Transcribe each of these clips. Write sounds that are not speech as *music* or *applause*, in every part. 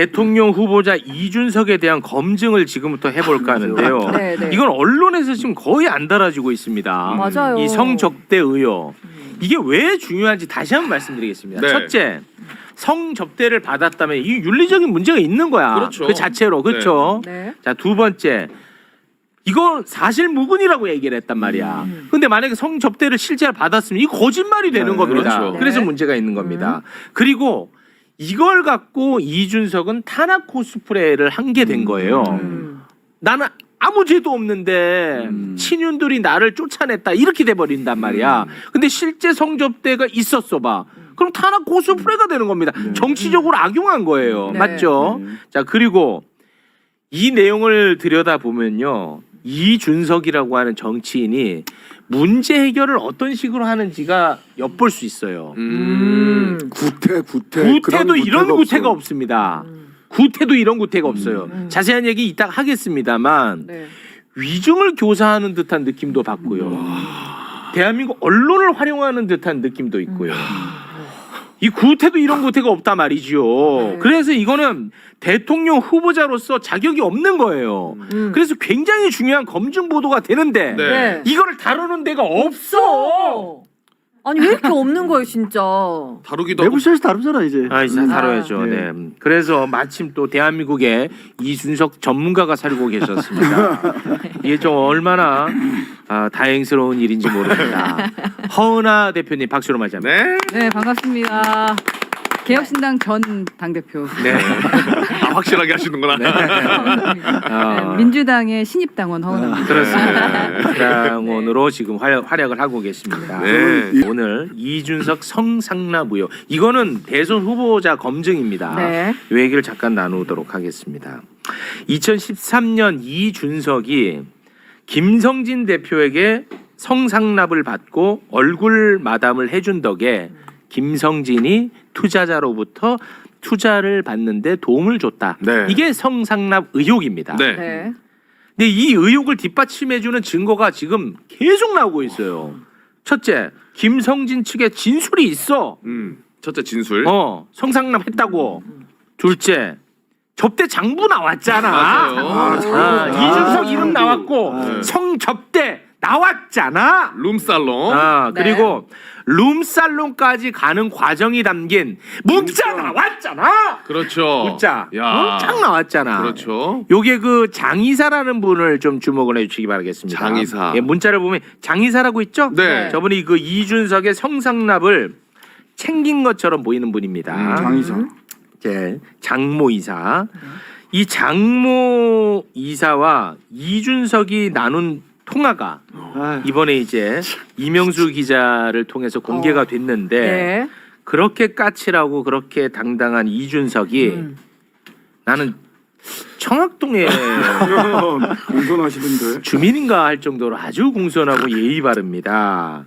대통령 후보자 이준석에 대한 검증을 지금부터 해볼까 하는데요. *laughs* 네, 네. 이건 언론에서 지금 거의 안 달아지고 있습니다. 맞아요. 이 성접대 의혹 이게 왜 중요한지 다시 한번 말씀드리겠습니다. 네. 첫째, 성접대를 받았다면 이 윤리적인 문제가 있는 거야. 그렇죠. 그 자체로 그렇죠. 네. 자 두 번째. 이거 사실 무근이라고 얘기를 했단 말이야. 음. 근데 만약에 성접대를 실제로 받았으면 이 거짓말이 되는 네, 겁니다. 그렇죠. 그래서 네. 문제가 있는 겁니다. 그리고 이걸 갖고 이준석은 탄압 코스프레를 한 게 된 거예요. 음. 나는 아무 죄도 없는데 음. 친윤들이 나를 쫓아냈다 이렇게 돼 버린단 말이야. 근데 실제 성접대가 있었어 봐. 그럼 탄압 코스프레가 되는 겁니다. 정치적으로 악용한 거예요. 네. 맞죠? 자 그리고 이 내용을 들여다 보면요. 이준석이라고 하는 정치인이 문제 해결을 어떤 식으로 하는지가 엿볼 수 있어요. 음. 구태 구태 구태도 이런 구태가 구태가 없어. 없습니다. 구태도 이런 구태가 없어요. 음. 자세한 얘기 이따 하겠습니다만 네. 위증을 교사하는 듯한 느낌도 받고요. 대한민국 언론을 활용하는 듯한 느낌도 있고요. 이 구태도 이런 구태가 없단 말이지요. 네. 그래서 이거는 대통령 후보자로서 자격이 없는 거예요. 음. 그래서 굉장히 중요한 검증 보도가 되는데 네. 네. 이거를 다루는 데가 없어. 없어. 아니 왜 이렇게 없는 거예요 진짜. 다루기도 하고 내부실에서 다루잖아 이제. 아, 이제 아. 다뤄야죠. 네. 그래서 마침 또 대한민국에 이준석 전문가가 살고 계셨습니다. *laughs* 이게 좀 얼마나 아, 다행스러운 일인지 모릅니다. *laughs* 허은하 대표님 박수로 맞이합니다. 네. 네 반갑습니다. 개혁신당 전 당대표 네. 아, 확실하게 하시는구나. 허은하입니다. 아. 네, *laughs* 민주당의 신입당원 허은하입니다. 그렇습니다. 당원으로 지금 활, 활약을 하고 계십니다. 네. 오늘 이준석 의혹 이거는 대선 후보자 검증입니다. 네. 이 얘기를 잠깐 나누도록 하겠습니다. 2013년 이준석이 김성진 대표에게 성상납을 받고 얼굴 마담을 해준 덕에 김성진이 투자자로부터 투자를 받는데 도움을 줬다. 네. 이게 성상납 의혹입니다. 네. 네. 근데 이 의혹을 뒷받침해주는 증거가 지금 계속 나오고 있어요. 첫째, 김성진 측에 진술이 있어. 음. 첫째 진술. 어, 성상납 했다고. 둘째, 접대 장부 나왔잖아. 맞아요. 아, 아, 이준석 이름 나왔고 네. 성접대 나왔잖아. 룸살롱. 아, 네. 그리고 룸살롱까지 가는 과정이 담긴 문자 나왔잖아. 그렇죠. 문자. 야. 문자 나왔잖아. 그렇죠. 요게 그 장이사라는 분을 좀 주목을 해주시기 바라겠습니다. 장이사. 예, 문자를 보면 장이사라고 있죠? 네. 저분이 그 이준석의 성상납을 챙긴 것처럼 보이는 분입니다. 음, 장이사. 예, 장모 이사. 이 장모 이사와 이준석이 나눈 통화가 아, 이번에 이제 이명수 기자를 통해서 공개가 됐는데 네. 그렇게 까칠하고 그렇게 당당한 이준석이 음. 나는 청학동에 *laughs* 공손하시던데. 주민인가 할 정도로 아주 공손하고 예의 바릅니다.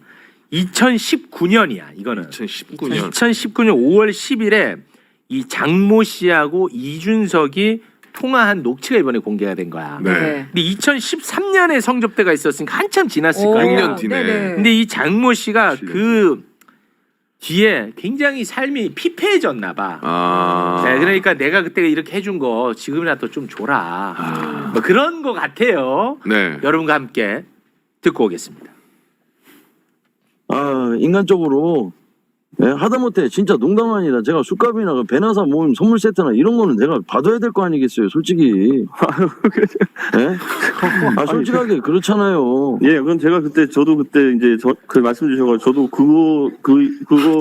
2019년이야 이거는. 2019년. 2019년 5월 10일에 이 장모 씨하고 이준석이 통화한 녹취가 이번에 공개가 된 거야. 네. 근데 2013년에 성접대가 있었으니까 한참 지났을 오, 거야. 6년 뒤네. 네네. 근데 이 장모 씨가 실례. 그 뒤에 굉장히 삶이 피폐해졌나 봐. 아. 네, 그러니까 내가 그때 이렇게 해준 거 지금이라도 좀 줘라. 뭐 그런 거 같아요. 네. 여러분과 함께 듣고 오겠습니다. 아 인간적으로 예, 하다못해 진짜 농담 아니라 제가 술값이나 그 배나사 모임 선물 세트나 이런 거는 제가 받아야 될 거 아니겠어요 솔직히 예? 아 솔직하게 그렇잖아요 예, 그건 제가 그때 저도 그때 이제 저, 그 말씀 주셔서 저도 그거 그 그거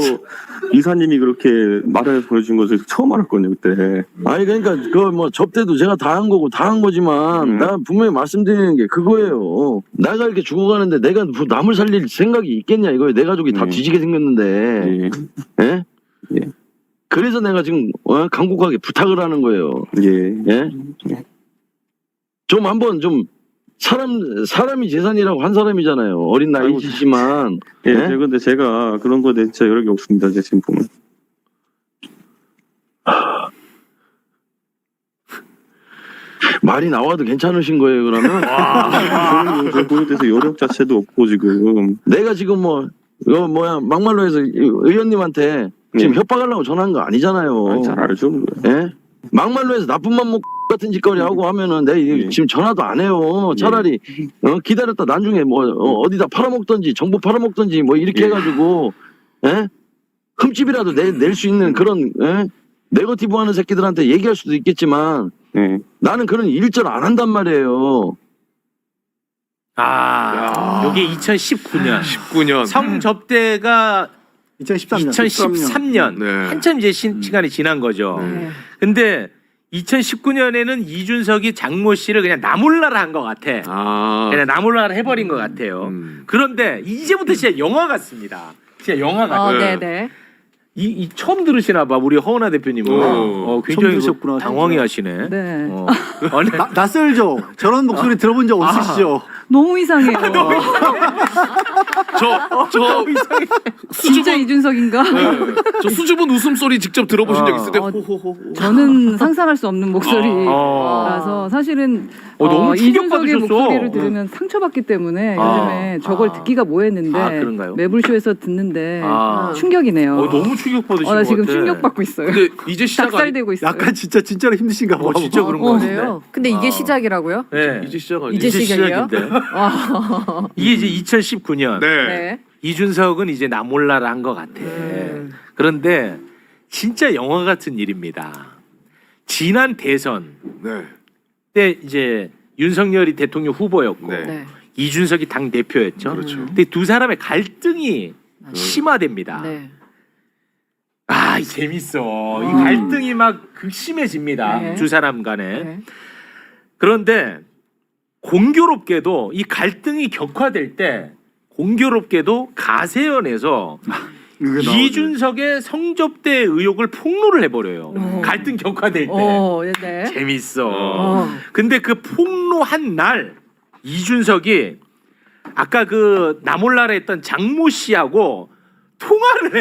이사님이 그렇게 말을 보여준 것을 처음 알았거든요 그때. 아니 그러니까 그 뭐 접대도 제가 다 한 거고 다 한 거지만 음. 나 분명히 말씀드리는 게 그거예요 내가 이렇게 죽어가는데 내가 뭐 남을 살릴 생각이 있겠냐 이거예요 내 가족이 다 음. 뒤지게 생겼는데 예, 예? 예. 그래서 내가 지금 어, 강국하게 부탁을 하는 거예요 예. 예? 좀 한번 좀 사람 사람이 재산이라고 한 사람이잖아요. 어린 나이지만 예, 예? 근데 제가 그런 거에 진짜 여력이 없습니다. 제 지금 보면. *laughs* 말이 나와도 괜찮으신 거예요. 그러면 저는 제 보에 대해서 여력 자체도 없고 지금. 내가 지금 뭐 이거 뭐야 막말로 해서 이 의원님한테 지금 예. 협박하려고 전화한 거 아니잖아요. 아니, 잘 알죠. 예? 막말로 해서 나쁜 맘 먹고 같은 짓거리 하고 하면은 내 예. 지금 전화도 안 해요. 차라리 어, 기다렸다 나중에 뭐 어, 디다 팔아먹던지 정보 팔아먹던지 뭐 이렇게 예. 해가지고 에? 흠집이라도 내, 낼 수 있는 그런 에? 네거티브 하는 새끼들한테 얘기할 수도 있겠지만 예. 나는 그런 일절 안 한단 말이에요. 아, 요게 2019년 19년. 성접대가 2013년. 2013년 네. 한참 이제 신- 시간이 지난 거죠. 네. 근데 2019년에는 이준석이 장모 씨를 그냥 나몰라라 한 것 같아. 아. 그냥 나몰라라 해버린 것 같아요. 음. 그런데 이제부터 진짜 영화 같습니다. 진짜 영화 같아. 어, 네. 네네. 이, 이 처음 들으시나 봐 우리 허은아 대표님은. 오. 어, 굉장히 처음 들으셨구나. 당황해 하시네. 네. 어. *laughs* 아니, 나, 낯설죠? 저런 목소리 들어본 적 없으시죠? 너무 이상해요. *laughs* 저, 저, *laughs* 진짜 이준석인가? 네. 저 수줍은 웃음소리 직접 들어보신 적 있을 때 어. 호호호. 저는 상상할 수 없는 목소리라서 어. 사실은 어, 너무 이준석의 충격받으셨어. 목소리를 들으면 상처받기 때문에 아. 요즘에 저걸 아. 듣기가 뭐했는데 아, 그런가요? 매불쇼에서 듣는데 아. 충격이네요. 어, 너무 충격받으신 어, 나 것 지금 같아. 충격받고 있어요. 근데 이제 시작 아니, 닭살되고 있어요. 약간 진짜 진짜로 힘드신가 봐. 어, 진짜 그런 거 어, 같은데. 그래요? 근데 이게 아. 시작이라고요? 네. 이제 시작 아니 이제 시작이에요? 시작인데. 아. *laughs* 이게 이제 2019년 네. 네. 이준석은 이제 나 몰라라 한것 같아. 음. 그런데 진짜 영화 같은 일입니다. 지난 대선 네. 때 이제 윤석열이 대통령 후보였고 네. 네. 이준석이 당 대표였죠. 그렇죠. 근데 두 사람의 갈등이 심화됩니다. 네. 아, 이 재밌어. 이 갈등이 막 극심해집니다. 네. 두 사람 간에. 네. 그런데 공교롭게도 이 갈등이 격화될 때 공교롭게도 가세연에서 *laughs* 이준석의 성접대 의혹을 폭로를 해버려요. 오. 갈등 격화될 때. 어, 네. 재밌어. 어. 근데 그 폭로한 날 이준석이 아까 그 나몰라라 했던 장모 씨하고 통화를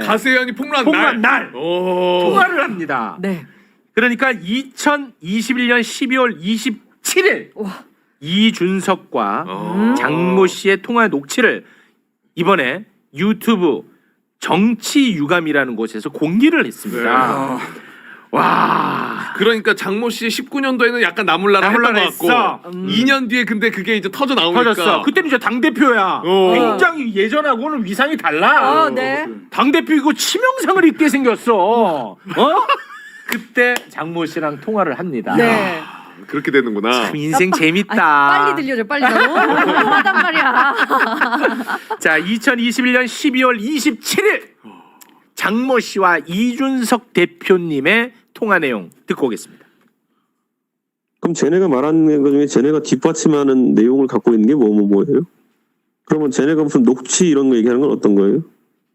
해. 가세현이 폭로한 폭로한 날. 오. 통화를 합니다. 네. 그러니까 2021년 12월 27일 와. 이준석과 어. 장모 씨의 통화 녹취를 이번에 유튜브 정치 유감이라는 곳에서 공개를 했습니다. 와. 그러니까 장모 씨의 19년도에는 약간 나몰라라 했던 것 나몰라라 같고 했어. 음. 2년 뒤에 근데 그게 이제 터져 나오니까 터졌어. 그때는 이제 당 대표야. 어. 굉장히 예전하고는 위상이 달라. 어, 네. 당 대표이고 치명상을 입게 생겼어. 어? 그때 장모 씨랑 통화를 합니다. 네. 그렇게 되는구나. 참 인생 재밌다. 아니, 빨리 들려줘. 빨리 너무 *laughs* 궁금하단 말이야. *laughs* 자, 2021년 12월 27일 장모 씨와 이준석 대표님의 통화 내용 듣고 오겠습니다. 그럼 쟤네가 말하는 것 중에 쟤네가 뒷받침하는 내용을 갖고 있는 게 뭐 뭐 뭐예요? 그러면 쟤네가 무슨 녹취 이런 거 얘기하는 건 어떤 거예요?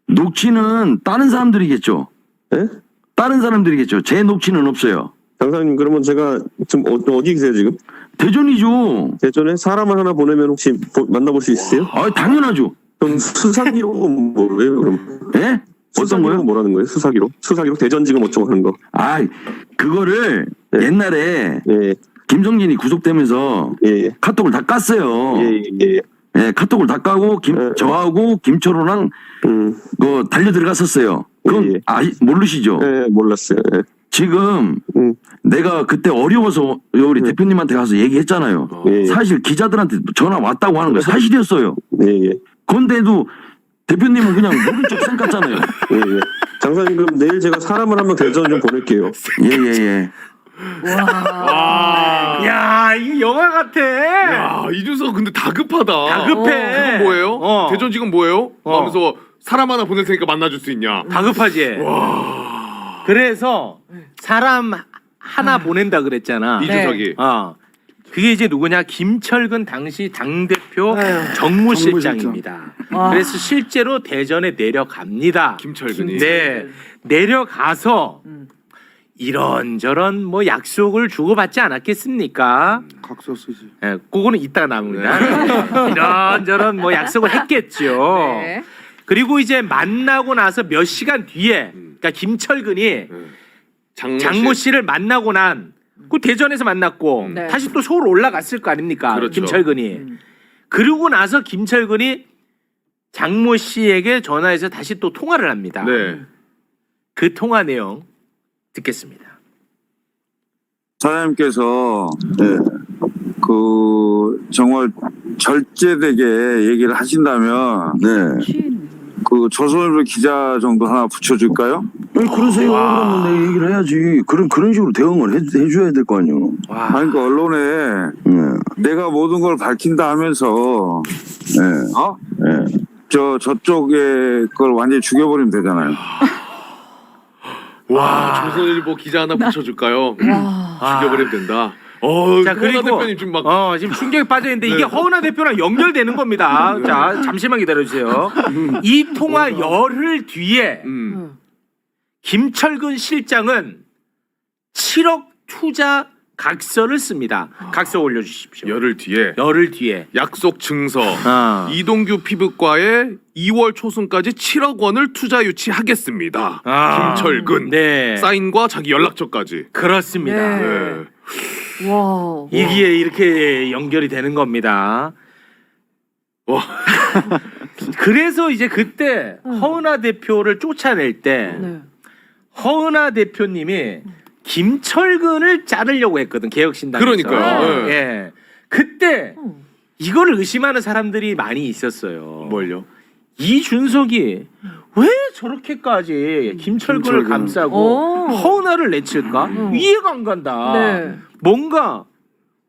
녹취는 다른 사람들이겠죠. 예? 다른 사람들이겠죠. 제 녹취는 없어요. 장사님 그러면 제가 지금 어, 어디 계세요 지금? 대전이죠. 대전에 사람을 하나 보내면 혹시 보- 만나볼 수 있으세요? 아, 당연하죠. 그럼 수사 기록은 뭐예요? 그럼 예? 수사 어떤 기록은 거요? 뭐라는 거예요? 수사 기록? 수사 기록 대전지검 어쩌고 하는 거? 아, 그거를 네. 옛날에 예, 김성진이 구속되면서 예, 예, 카톡을 다 깠어요. 예, 예, 예. 예, 카톡을 다 까고 김, 네. 저하고 김철호랑 음, 그 달려 들어갔었어요. 그건 예, 예. 아 모르시죠? 예, 몰랐어요. 예. 지금 음, 내가 그때 어려워서 우리 네. 대표님한테 가서 얘기했잖아요. 예, 예, 사실 기자들한테 전화 왔다고 하는 거 사실이었어요. 예, 예, 그런데도 대표님은 그냥 모른 척 생각했잖아요. 예, 예. 장사님 그럼 내일 제가 사람을 한명 대전 좀 보낼게요. 예예 예. 와. 야, 이거 영화 같아. 야, 이준석 근데 다급하다. 다급해. 그건 뭐예요? 어. 대전 지금 뭐예요? 어. 하면서 사람 하나 보낼 테니까 만나줄 수 있냐? 다급하지. 그래서 사람 하나 보낸다 그랬잖아. 이준석이. 어. 그게 이제 누구냐? 김철근 당시 당대표 아유, 정무실장입니다. 와. 그래서 실제로 대전에 내려갑니다. 김철근이. 네. 내려가서 음. 이런저런 뭐 약속을 주고받지 않았겠습니까? 각서 쓰지. 예, 그거는 이따가 나옵니다. *laughs* 이런저런 뭐 약속을 했겠죠. 네. 그리고 이제 만나고 나서 몇 시간 뒤에, 그러니까 김철근이 장모, 장모 씨. 씨를 만나고 난, 그 대전에서 만났고 네. 다시 또 서울 올라갔을 거 아닙니까? 그렇죠. 김철근이. 음. 그러고 나서 김철근이 장모 씨에게 전화해서 다시 또 통화를 합니다. 네. 그 통화 내용 듣겠습니다. 사장님께서 그 정말 절제되게 얘기를 하신다면 네. 그 조선일보 기자 정도 하나 붙여줄까요? 아니, 그러세요. 그러면 내 얘기를 해야지. 그런 그런 식으로 대응을 해, 해줘야 될 거 아니에요. 와. 아니 그 언론에 네. 내가 모든 걸 밝힌다 하면서 네. 어? 네. 저 저쪽에 그걸 완전히 죽여버리면 되잖아요. 와 조선일보 기자 하나 붙여줄까요? 아. 죽여버리면 된다. 어, 자자 그리고 대표님 지금 막 어 지금 충격에 빠져 있는데 이게 네. 허은하 대표랑 연결되는 겁니다. 자 잠시만 기다려 주세요. 이 통화 열흘 뒤에 음. 김철근 실장은 7억 투자 각서를 씁니다. 각서 올려주십시오. 열흘 뒤에 열흘 뒤에. 약속 증서 아. 이동규 피부과에 2월 초순까지 7억 원을 투자 유치하겠습니다. 아. 김철근 네. 사인과 자기 연락처까지. 그렇습니다. 네. 네. 와. 이게 이렇게 연결이 되는 겁니다. 와. *laughs* 그래서 이제 그때 허은하 대표를 쫓아낼 때 네. 허은하 대표님이 김철근을 자르려고 했거든 개혁신당에서. 그러니까요. 네. 예. 그때 음. 이걸 의심하는 사람들이 많이 있었어요. 뭘요? 이준석이 왜 저렇게까지 김철근을 김철근. 감싸고 오. 허은하를 내칠까? 음. 이해가 안 간다. 네. 뭔가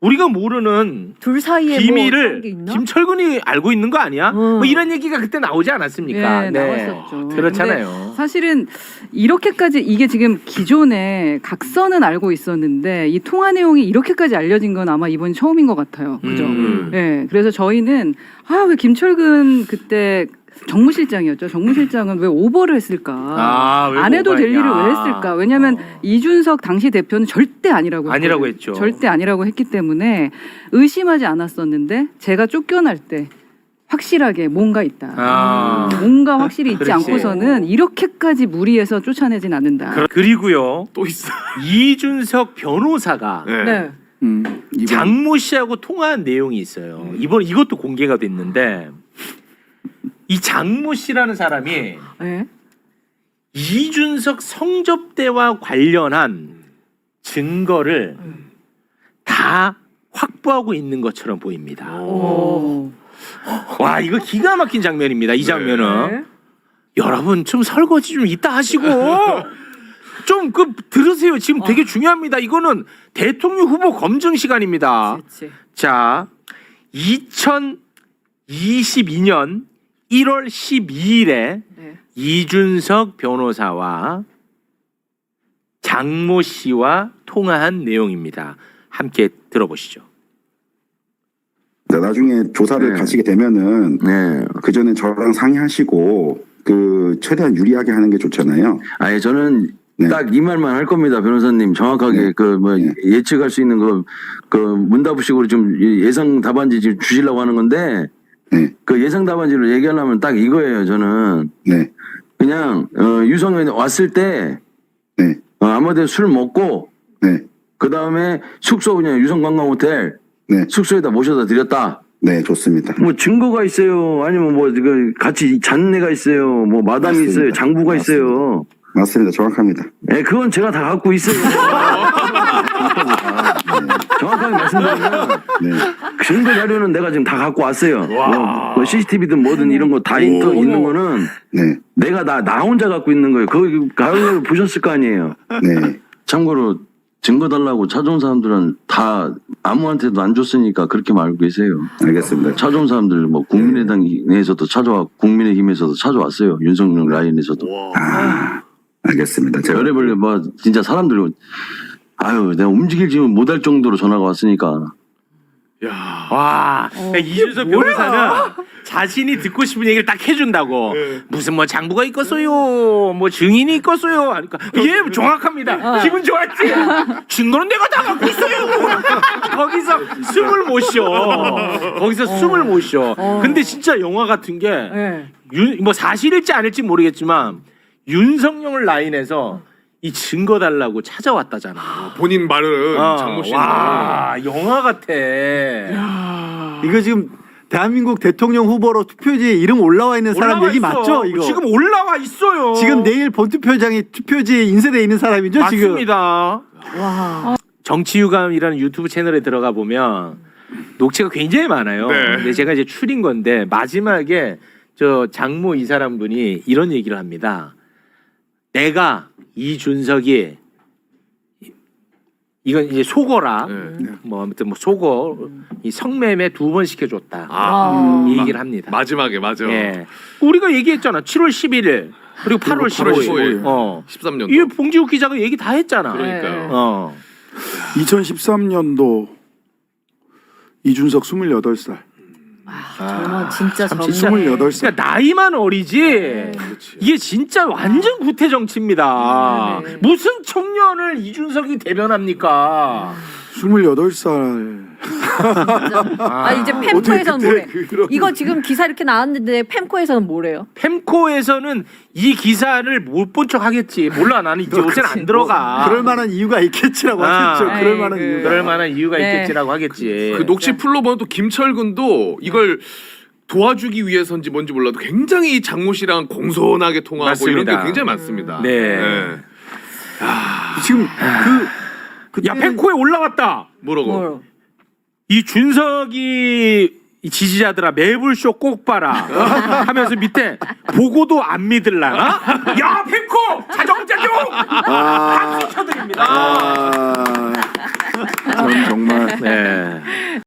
우리가 모르는 둘 사이에 뭐 어떤 게 비밀을 있나? 김철근이 알고 있는 거 아니야? 음. 뭐 이런 얘기가 그때 나오지 않았습니까? 네, 나왔었죠. 그렇잖아요. 사실은 이렇게까지 이게 지금 기존에 각서는 알고 있었는데 이 통화 내용이 이렇게까지 알려진 건 아마 이번이 처음인 것 같아요. 그죠? 음. 네, 그래서 저희는 아 왜 김철근 그때 정무실장이었죠. 정무실장은 왜 오버를 했을까? 아, 왜 안 해도 될 오버했냐. 일을 왜 했을까? 왜냐하면 어. 이준석 당시 대표는 절대 아니라고 아니라고 했거든요. 했죠. 절대 아니라고 했기 때문에 의심하지 않았었는데 제가 쫓겨날 때 확실하게 뭔가 있다. 아. 뭔가 확실히 있지 그렇지. 않고서는 이렇게까지 무리해서 쫓아내진 않는다. 그- 그리고요 또 있어. *laughs* 이준석 변호사가 네. 네. 음, 이번 장모 씨하고 통화한 내용이 있어요. 이번 이것도 공개가 됐는데 이 장모 씨라는 사람이 네. 이준석 성접대와 관련한 증거를 다 확보하고 있는 것처럼 보입니다. 오. 와 이거 기가 막힌 장면입니다. 이 장면은 네. 여러분 좀 설거지 좀 이따 하시고 *laughs* 좀 그 들으세요. 지금 되게 중요합니다. 이거는 대통령 후보 검증 시간입니다. 그렇지. 자, 2022년 1월 12일에 네. 이준석 변호사와 장모 씨와 통화한 내용입니다. 함께 들어보시죠. 네, 나중에 조사를 네. 가시게 되면은 네. 그 전에 저랑 상의하시고 그 최대한 유리하게 하는 게 좋잖아요. 아니 저는 네. 딱이 말만 할 겁니다, 변호사님. 정확하게 네. 그뭐 네. 예측할 수 있는 거그 문답식으로 좀 예상 답안지 지금 주시려고 하는 건데 네, 그 예상 답안지로 얘기하려면 딱 이거예요. 저는 네, 그냥 어, 유성현 왔을 때 네, 어, 아무데나 술 먹고 네, 그 다음에 숙소 그냥 유성 관광 호텔 네, 숙소에다 모셔다 드렸다. 네, 좋습니다. 뭐 증거가 있어요. 아니면 뭐 그 같이 잔내가 있어요. 뭐 마담이 맞습니다. 있어요. 장부가 맞습니다. 있어요. 맞습니다. 정확합니다. 예, 그건 제가 다 갖고 있어요. *laughs* *laughs* 정확하게 말씀드리면 네, 증거 자료는 내가 지금 다 갖고 왔어요. 뭐, 뭐 CCTV든 뭐든 이런 거다 있는 거는 네, 내가 나, 나 혼자 갖고 있는 거예요. 그거 가을에 보셨을 거 아니에요. 네, 참고로 증거 달라고 찾아온 사람들은 다 아무한테도 안 줬으니까 그렇게 말고 계세요. 알겠습니다. 찾아온 사람들 뭐 국민의당 내에서도 찾아와 국민의힘에서도 찾아왔어요. 윤석열 라인에서도. 아, 알겠습니다. 제가 별의별 뭐 진짜 사람들 아유 내가 움직이지 못할 정도로 전화가 왔으니까 야. 와, 그러니까 이준석 변호사는 자신이 듣고 싶은 얘기를 딱 해준다고. 무슨 뭐 장부가 있겠어요, 뭐 증인이 있겠어요. 하니까 예, 정확합니다. 기분 좋았지. 증거는 내가 다 갖고 있어요. *laughs* 거기서 숨을 못 쉬어. 거기서 숨을 못 쉬어. 어. 근데 진짜 영화 같은 게 네. 윤, 뭐 사실일지 아닐지 모르겠지만 윤석열 라인에서 이 증거 달라고 찾아왔다잖아. 본인 말은 어, 장모 씨는 와, 영화 같아. 이거 지금 대한민국 대통령 후보로 투표지에 이름 올라와 있는 사람 올라와 얘기 있어. 맞죠? 이거 지금 올라와 있어요. 지금 내일 본투표장에 투표지에 인쇄돼 있는 사람이죠? 지금 맞습니다. 와. 정치유감이라는 유튜브 채널에 들어가 보면 녹취가 굉장히 많아요. 네. 근데 제가 이제 추린 건데 마지막에 저 장모 이 사람 분이 이런 얘기를 합니다. 내가 이준석이 이건 이제 속어라. 네. 뭐 아무튼 뭐 속어 이 성매매 두 번 시켜줬다. 아, 이 얘기를 합니다. 마지막에 맞아. 예. 우리가 얘기했잖아. 7월 11일 그리고 8월 15일. 15일. 어. 13년도. 이 봉지욱 기자가 얘기 다 했잖아. 그러니까요. 어. 2013년도 이준석 28살. 젊어 진짜 참 젊네. 진짜 28살. 그러니까 나이만 어리지. 그렇지. 이게 진짜 완전 구태 정치입니다. 네, 네. 무슨 청년을 이준석이 대변합니까? 28살. 아 이제 fem코에서는 그때 뭐래? 그런 이거 지금 기사 이렇게 나왔는데 fem코에서는 뭐래요? 펜코에서는 이 기사를 못 본 척 하겠지. 몰라 나는 이제 요새는 안 들어가. 그럴 만한 이유가 있겠지라고 아. 하겠죠. 그럴 아이, 만한 그- 이유가. 그럴 만한 이유가 네. 있겠지라고 하겠지. 그 녹취 풀로 보면 또 김철근도 이걸 도와주기 위해서인지 뭔지 몰라도 굉장히 장모 씨랑 공손하게 통하고 맞습니다. 이런 게 굉장히 많습니다. 네. 지금 그 야 펜코에 올라왔다. 뭐라고? 뭐이 준석이 이 지지자들아 매불쇼 꼭 봐라 *laughs* 하면서 밑에 보고도 안 믿을라나? 야 펜코 자정자정 아, 박수 쳐드립니다. 아, 전 정말 네.